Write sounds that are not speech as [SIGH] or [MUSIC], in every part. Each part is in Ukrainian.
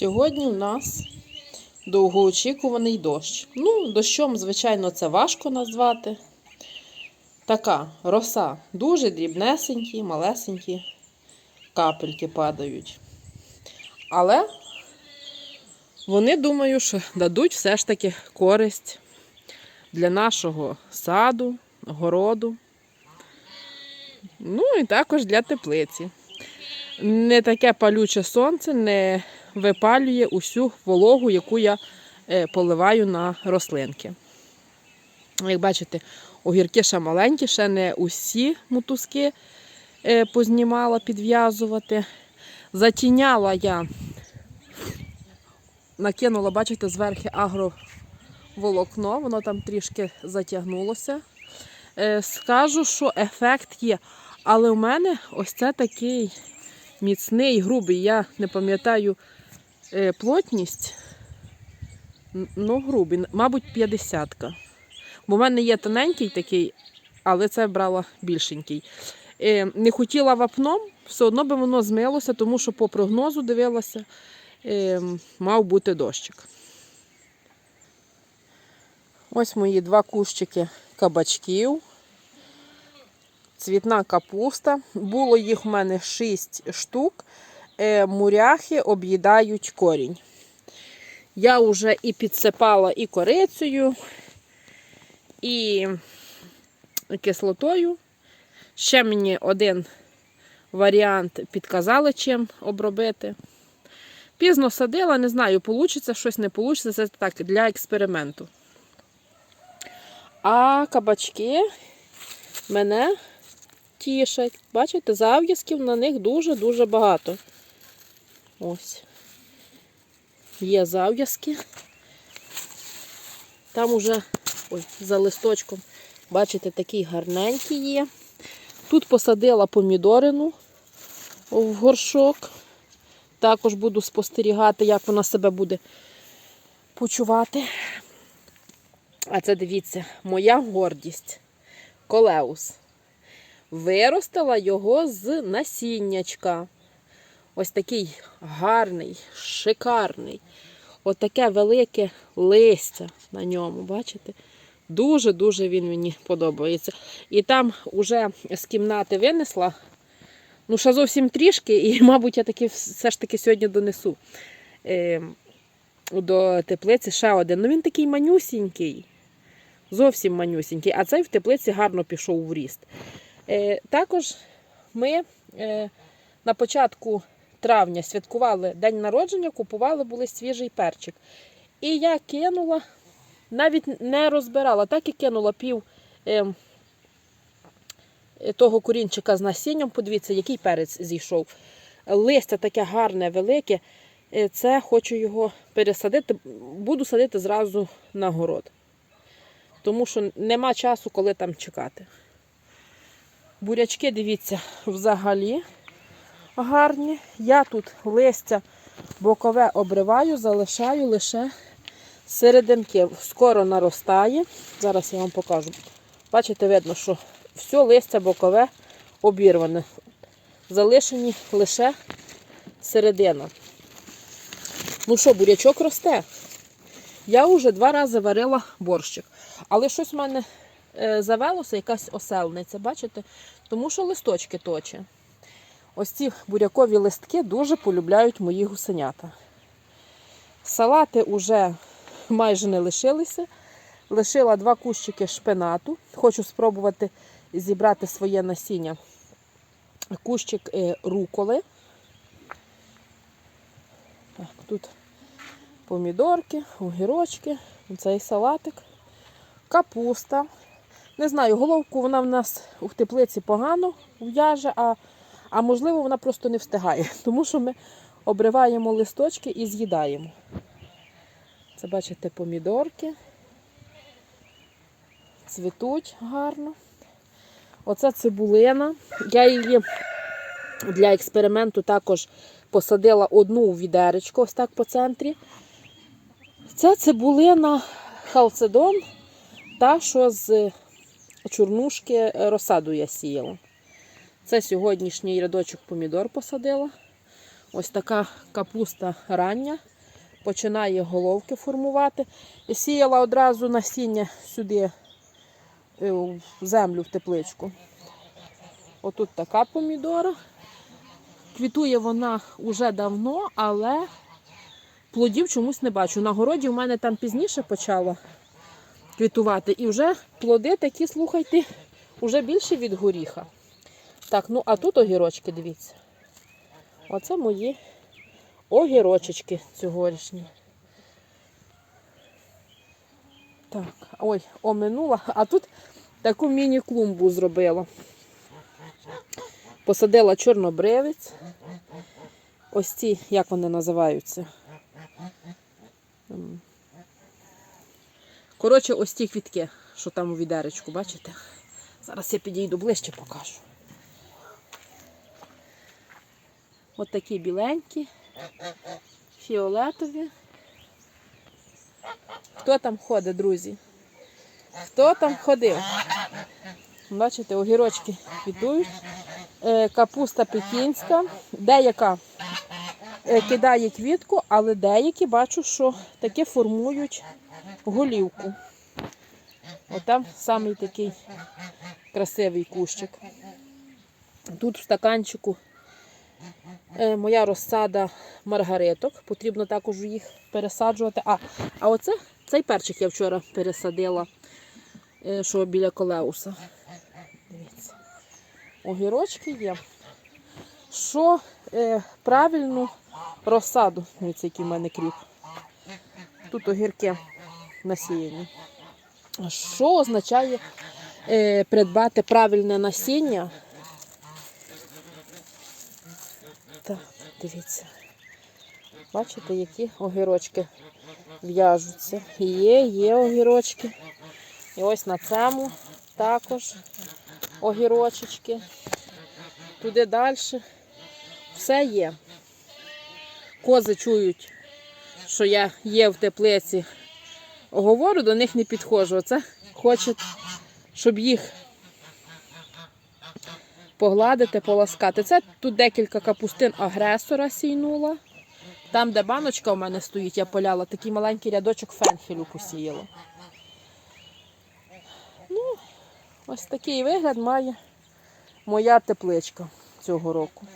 Сьогодні в нас довгоочікуваний дощ. Ну, дощом, звичайно, це важко назвати. Така роса дуже дрібнесенькі, малесенькі капельки падають. Але вони думаю, що дадуть все ж таки користь для нашого саду, городу. Ну і також для теплиці. Не таке палюче сонце не випалює усю вологу, яку я е, поливаю на рослинки. Як бачите, огірки ще маленькі, ще не усі мотузки е, познімала підв'язувати. Затіняла я, накинула, бачите, зверху агроволокно, воно там трішки затягнулося. Е, Скажу, що ефект є. Але у мене ось це такий міцний, грубий. Я не пам'ятаю е, плотність. Ну, грубий, мабуть, 50. Бо в мене є тоненький такий, але це брала більшенький. Е, не хотіла вапном, все одно би воно змилося, тому що по прогнозу дивилася, мав бути дощик. Ось мої два кущики кабачків. Цвітна капуста. Було їх в мене 6 штук. Е, Муряхи об'їдають корінь. Я вже і підсипала і корицею, і кислотою. Ще мені один варіант підказали, чим обробити. Пізно садила, не знаю, вийде щось, не вийде. Це так для експерименту. А кабачки мене тішать. Бачите, зав'язків на них дуже-дуже багато. Ось. Є зав'язки. Там уже ой, за листочком, бачите, такий гарненький є. Тут посадила помідорину в горшок. Також буду спостерігати, як вона себе буде почувати. А це дивіться, моя гордість. Колеус. Виростила його з насіннячка. Ось такий гарний, шикарний. Отаке велике листя на ньому, бачите? Дуже-дуже він мені подобається. І там вже з кімнати винесла. Ну, ще зовсім трішки, і, [LAUGHS] мабуть, я таки все ж таки сьогодні донесу е, до теплиці ще один. Ну він такий манюсінький, зовсім манюсінький, а цей в теплиці гарно пішов в ріст. Е, також ми е, на початку травня святкували день народження, купували були свіжий перчик. І я кинула, навіть не розбирала, так і кинула пів е, того корінчика з насінням. Подивіться, який перець зійшов. Листя таке гарне, велике. Е, Це хочу його пересадити. Буду садити зразу на город. Тому що нема часу, коли там чекати. Бурячки, дивіться, взагалі гарні. Я тут листя бокове обриваю, залишаю лише серединки. Скоро наростає. Зараз я вам покажу. Бачите, видно, що все листя бокове обірване. Залишені лише середина. Ну що, бурячок росте. Я вже два рази варила борщик. Але щось в мене е, завелося, якась оселниця, бачите? Тому що листочки точе. Ось ці бурякові листки дуже полюбляють мої гусенята. Салати вже майже не лишилися. Лишила два кущики шпинату. Хочу спробувати зібрати своє насіння. Кущик е, руколи. Так, тут помідорки, огірочки, цей салатик, капуста. Не знаю, головку вона в нас у теплиці погано в'яже, а, а можливо вона просто не встигає, [LAUGHS] тому що ми обриваємо листочки і з'їдаємо. Це, бачите, помідорки. Цвітуть гарно. Оце цибулина. Я її Для експерименту також посадила одну у відеречко, ось так по центрі. Це цибулина халцедон, та, що з чорнушки розсаду я сіяла. Це сьогоднішній рядочок помідор посадила. Ось така капуста рання. Починає головки формувати. І сіяла одразу насіння сюди, землю в тепличку. Отут така помідора. Квітує вона вже давно, але плодів чомусь не бачу. На городі в мене там пізніше почало квітувати. І вже плоди такі, слухайте, вже більше від горіха. Так, ну а тут огірочки, дивіться. Оце мої огірочечки цьогорічні. Так, ой, оминула. А тут таку міні-клумбу зробила. Посадила чорнобривець. Ось ці, як вони називаються. Коротше, ось ті квітки, що там у відеречку, бачите? Зараз я підійду ближче покажу. От такі біленькі, фіолетові. Хто там ходить, друзі? Хто там ходив? Бачите, огірочки квітують. Е, Капуста пекінська. Деяка е, кидає квітку, але деякі бачу, що таки формують голівку. Отам самий такий красивий кущик. Тут в стаканчику моя розсада маргариток. Потрібно також їх пересаджувати. А, а оце цей перчик я вчора пересадила, е, що біля колеуса. Дивіться. Огірочки є. Що е, правильну розсаду, дивіться, який в мене кріп. Тут огірки насіяні. Що означає е, придбати правильне насіння? Дивіться. Бачите, які огірочки в'яжуться. Є, є огірочки. І ось на цьому також огірочечки. Туди далі. Все є. Кози чують, що я є в теплиці. Говорю, до них не підходжу. Оце хочуть, щоб їх погладити, поласкати. Це тут декілька капустин агресора сійнула. Там, де баночка у мене стоїть, я поляла, такий маленький рядочок фенхелю посіяла. Ну, ось такий вигляд має моя тепличка цього року.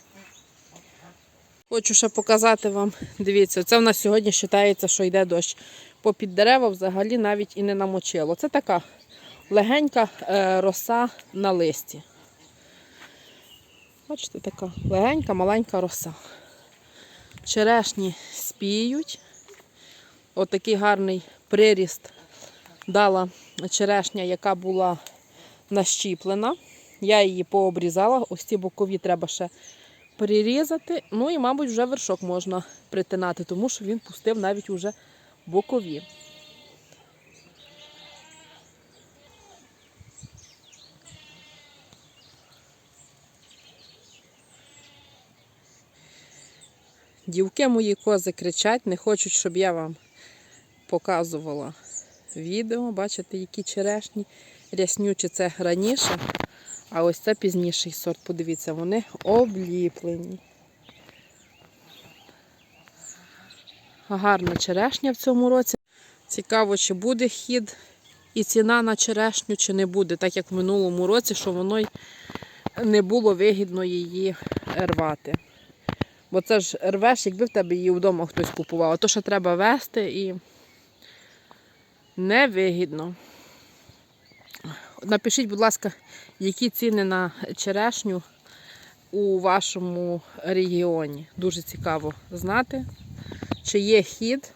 Хочу ще показати вам, дивіться, це в нас сьогодні вважається, що йде дощ. Попід дерева взагалі навіть і не намочило. Це така легенька е, роса на листі. Бачите, така легенька, маленька роса. Черешні спіють. Отакий гарний приріст дала черешня, яка була нащіплена. Я її пообрізала. Ось ці бокові треба ще прирізати. Ну і, мабуть, вже вершок можна притинати, тому що він пустив навіть уже бокові. Дівки мої кози кричать, не хочуть, щоб я вам показувала відео. Бачите, які черешні ряснючі це раніше, а ось це пізніший сорт. Подивіться, вони обліплені. Гарна черешня в цьому році. Цікаво, чи буде хід і ціна на черешню, чи не буде, так як в минулому році, що воно й не було вигідно її рвати. Бо це ж рвеш, якби в тебе її вдома хтось купував. А то що треба вести і невигідно. Напишіть, будь ласка, які ціни на черешню у вашому регіоні. Дуже цікаво знати, чи є хід.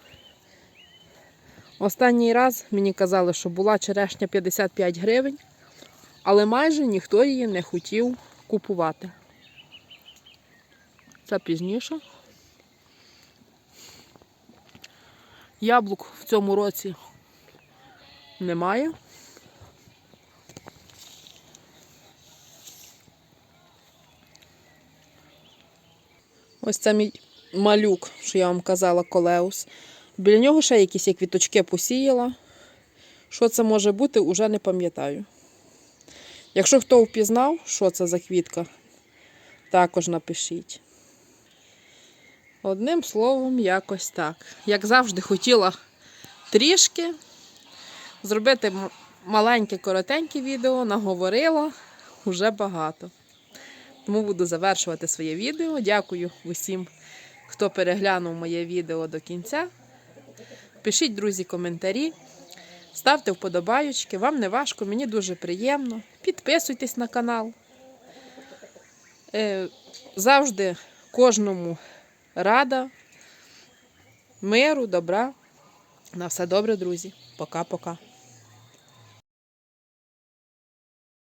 Останній раз мені казали, що була черешня 55 гривень, але майже ніхто її не хотів купувати. Це пізніше. Яблук в цьому році немає. Ось це мій малюк, що я вам казала, колеус. Біля нього ще якісь я квіточки посіяла. Що це може бути, уже не пам'ятаю. Якщо хто впізнав, що це за квітка, також напишіть. Одним словом, якось так. Як завжди, хотіла трішки зробити маленьке, коротеньке відео, наговорила вже багато. Тому буду завершувати своє відео. Дякую усім, хто переглянув моє відео до кінця. Пишіть, друзі, коментарі, ставте вподобаючки. Вам не важко, мені дуже приємно. Підписуйтесь на канал. Е, завжди кожному рада, миру, добра. На все добре, друзі. Пока-пока.